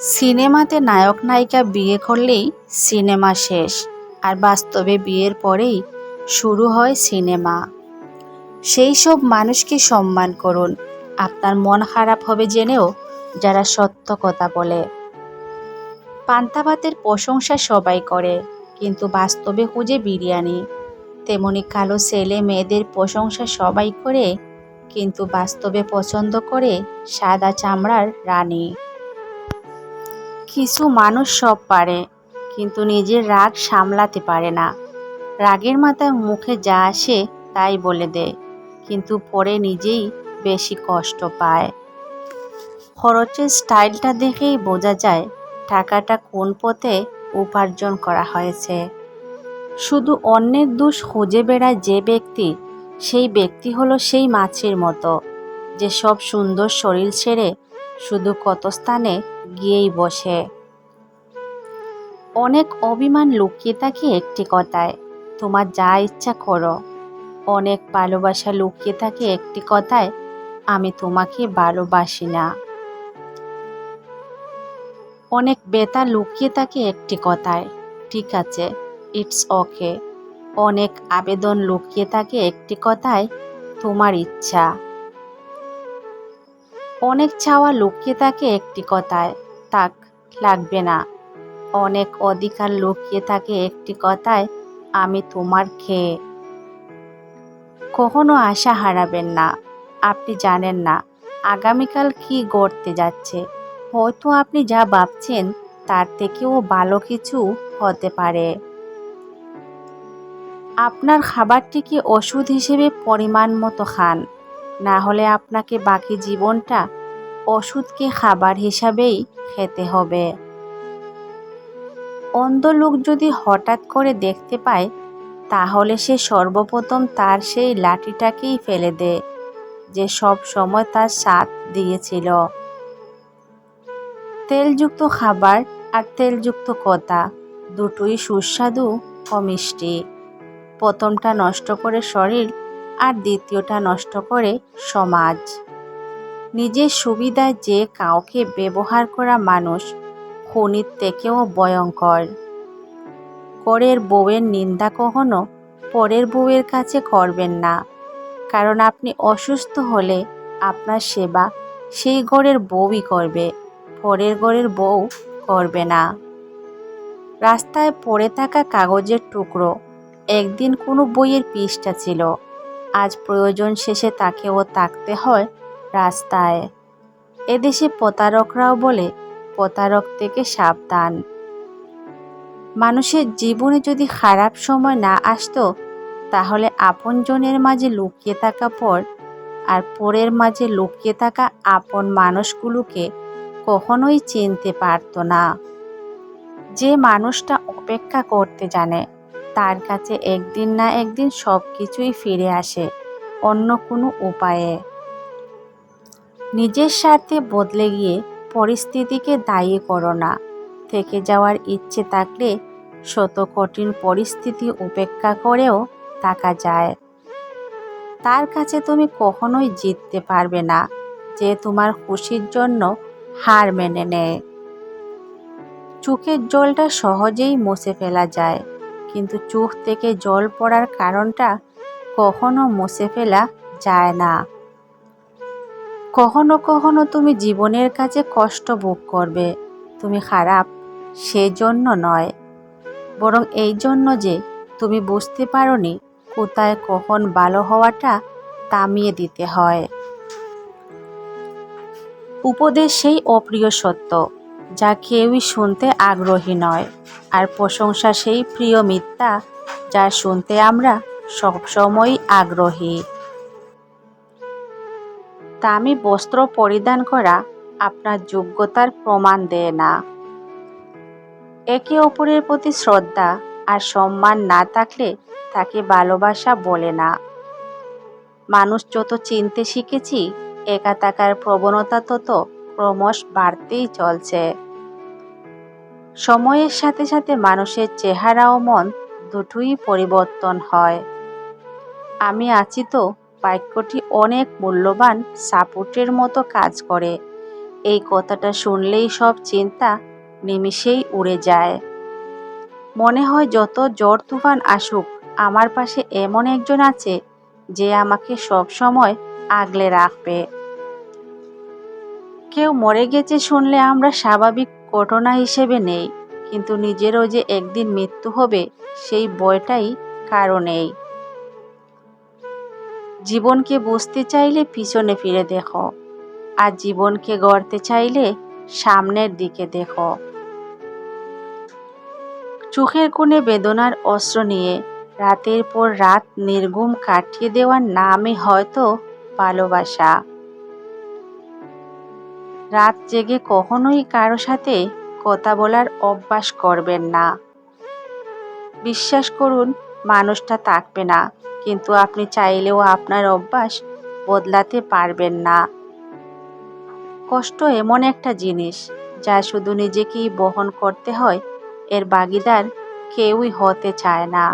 সিনেমাতে নায়ক নায়িকা বিয়ে করলেই সিনেমা শেষ, আর বাস্তবে বিয়ের পরেই শুরু হয় সিনেমা। সেই সব মানুষকে সম্মান করুন। আপনার মন খারাপ হবে জেনেও যারা সত্য কথা বলে। পান্তাভাতের প্রশংসা সবাই করে, কিন্তু বাস্তবে খুঁজে বিরিয়ানি। তেমনি কালো ছেলে মেয়েদের প্রশংসা সবাই করে, কিন্তু বাস্তবে পছন্দ করে সাদা চামড়ার রানী। কিছু মানুষ সব পারে, কিন্তু নিজের রাগ সামলাতে পারে না। রাগের মাথায় মুখে যা আসে তাই বলে দেয়, কিন্তু পরে নিজেই বেশি কষ্ট পায়। খরচের স্টাইলটা দেখেই বোঝা যায় টাকাটা কোন পথে উপার্জন করা হয়েছে। শুধু অন্যের দোষ খুঁজে বেড়ায় যে ব্যক্তি, সেই ব্যক্তি হলো সেই মাছের মতো, যে সব সুন্দর শরীর ছেড়ে শুধু কত স্থানে গিয়েই বসে। অনেক অভিমান লুকিয়ে থাকে একটি কথায়, তোমার যা ইচ্ছা করো। অনেক ভালোবাসা লুকিয়ে থাকে একটি কথায়, আমি তোমাকে ভালোবাসি না। অনেক বেতা লুকিয়ে থাকে একটি কথায়, ঠিক আছে ইটস ওকে অনেক আবেদন লুকিয়ে থাকে একটি কথায়, তোমার ইচ্ছা। অনেক চাওয়া লুকিয়ে থাকে একটি কথায় তাক লাগবে না। অনেক অধিকার লুকিয়ে থাকে একটি কথায়, আমি তোমার খেয়ে। কখনো আশা হারাবেন না। আপনি জানেন না, আগামীকাল কি গড়তে যাচ্ছে। হয়তো আপনি যা ভাবছেন, তার থেকেও ভালো কিছু হতে পারে। আপনার খাবারটিকে ওষুধ হিসেবে পরিমাণ মতো খান? না হলে আপনাকে বাকি জীবনটা ওষুধকে খাবার হিসাবেই খেতে হবে। অন্ধ লোক যদি হঠাৎ করে দেখতে পায়, তাহলে সে সর্বপ্রথম তার সেই লাঠিটাকেই ফেলে দেয় যে সব সময় তার সাথ দিয়েছিল। তেলযুক্ত খাবার আর তেলযুক্ত কথা দুটোই সুস্বাদু ও মিষ্টি। প্রথমটা নষ্ট করে শরীর আর দ্বিতীয়টা নষ্ট করে সমাজ। নিজের সুবিধায় যে কাউকে ব্যবহার করা মানুষ খুনির থেকেও ভয়ঙ্কর। করের বউয়ের নিন্দা কখনো পরের বউয়ের কাছে করবেন না, কারণ আপনি অসুস্থ হলে আপনার সেবা সেই ঘরের বউই করবে, পরের ঘরের বউ করবে না। রাস্তায় পড়ে থাকা কাগজের টুকরো, একদিন কোনো বইয়ের পৃষ্ঠা ছিল, আজ প্রয়োজন শেষে তাকেও তাকতে হয় রাস্তায়। এদেশে প্রতারকরাও বলে, প্রতারক থেকে সাবধান। মানুষের জীবনে যদি খারাপ সময় না আসতো, তাহলে আপনজনের মাঝে লুকিয়ে থাকা পর আর পরের মাঝে লুকিয়ে থাকা আপন মানুষগুলোকে কখনোই চিনতে পারতো না। যে মানুষটা অপেক্ষা করতে জানে, তার কাছে একদিন না একদিন সব কিছুই ফিরে আসে, অন্য কোনো উপায়ে। নিজের স্বার্থে বদলে গিয়ে পরিস্থিতিকে দায়ী করো না। থেকে যাওয়ার ইচ্ছে থাকলে শত কঠিন পরিস্থিতি উপেক্ষা করেও থাকা যায়। তার কাছে তুমি কখনোই জিততে পারবে না, যে তোমার খুশির জন্য হার মেনে নেয়। চোখের জলটা সহজেই মুছে ফেলা যায়, কিন্তু চোখ থেকে জল পড়ার কারণটা কখনো মুছে ফেলা যায় না। কখনো কখনো তুমি জীবনের কাছে কষ্ট ভোগ করবে। তুমি খারাপ, সেজন্য নয়। বরং এই জন্য যে তুমি বুঝতে পারোনি কোথায় কখন ভালো হওয়াটা থামিয়ে দিতে হয়। উপদেশ সেই অপ্রিয় সত্য, যা কেউই শুনতে আগ্রহী নয়। আর প্রশংসা সেই প্রিয় মিথ্যা, যা শুনতে আমরা সবসময়ই আগ্রহী। দামি বস্ত্র পরিধান করা আপনার যোগ্যতার প্রমাণ দেয় না। একে অপরের প্রতি শ্রদ্ধা আর সম্মান না থাকলে তাকে ভালোবাসা বলে না। মানুষ যত চিনতে শিখেছি একা থাকার প্রবণতা তত ক্রমশ বাড়তেই চলছে। সময়ের সাথে সাথে মানুষের চেহারা ও মন দুটোই পরিবর্তন হয়। আমি আছি তো বাক্যটি অনেক মূল্যবান সাপোর্টের মতো কাজ করে। এই কথাটা শুনলেই সব চিন্তা নিমিষেই উড়ে যায়। মনে হয় যত জ্বর তুফান আসুক, আমার পাশে এমন একজন আছে যে আমাকে সব সময় আগলে রাখবে। কেউ মরে গেছে শুনলে আমরা স্বাভাবিক ঘটনা হিসেবে নেই, কিন্তু নিজেরও যে একদিন মৃত্যু হবে, সেই বয়টাই কারও নেই। জীবনকে বুঝতে চাইলে পিছনে ফিরে দেখো। আর জীবনকে গড়তে চাইলে সামনের দিকে দেখো। চোখের কোণে বেদনার অস্ত্র নিয়ে রাতের পর রাত নির্গুম কাটিয়ে দেওয়ার নামই হয়তো ভালোবাসা। রাত জেগে কখনোই কারও সাথে কথা বলার অভ্যাস করবেন না। বিশ্বাস করুন, মানুষটা থাকবে না। কিন্তু আপনি চাইলেও আপনার অভ্যাস বদলাতে পারবেন না। কষ্ট এমন একটা জিনিস যা শুধু নিজেকেই বহন করতে হয়, এর বাগিদার কেউই হতে চায় না।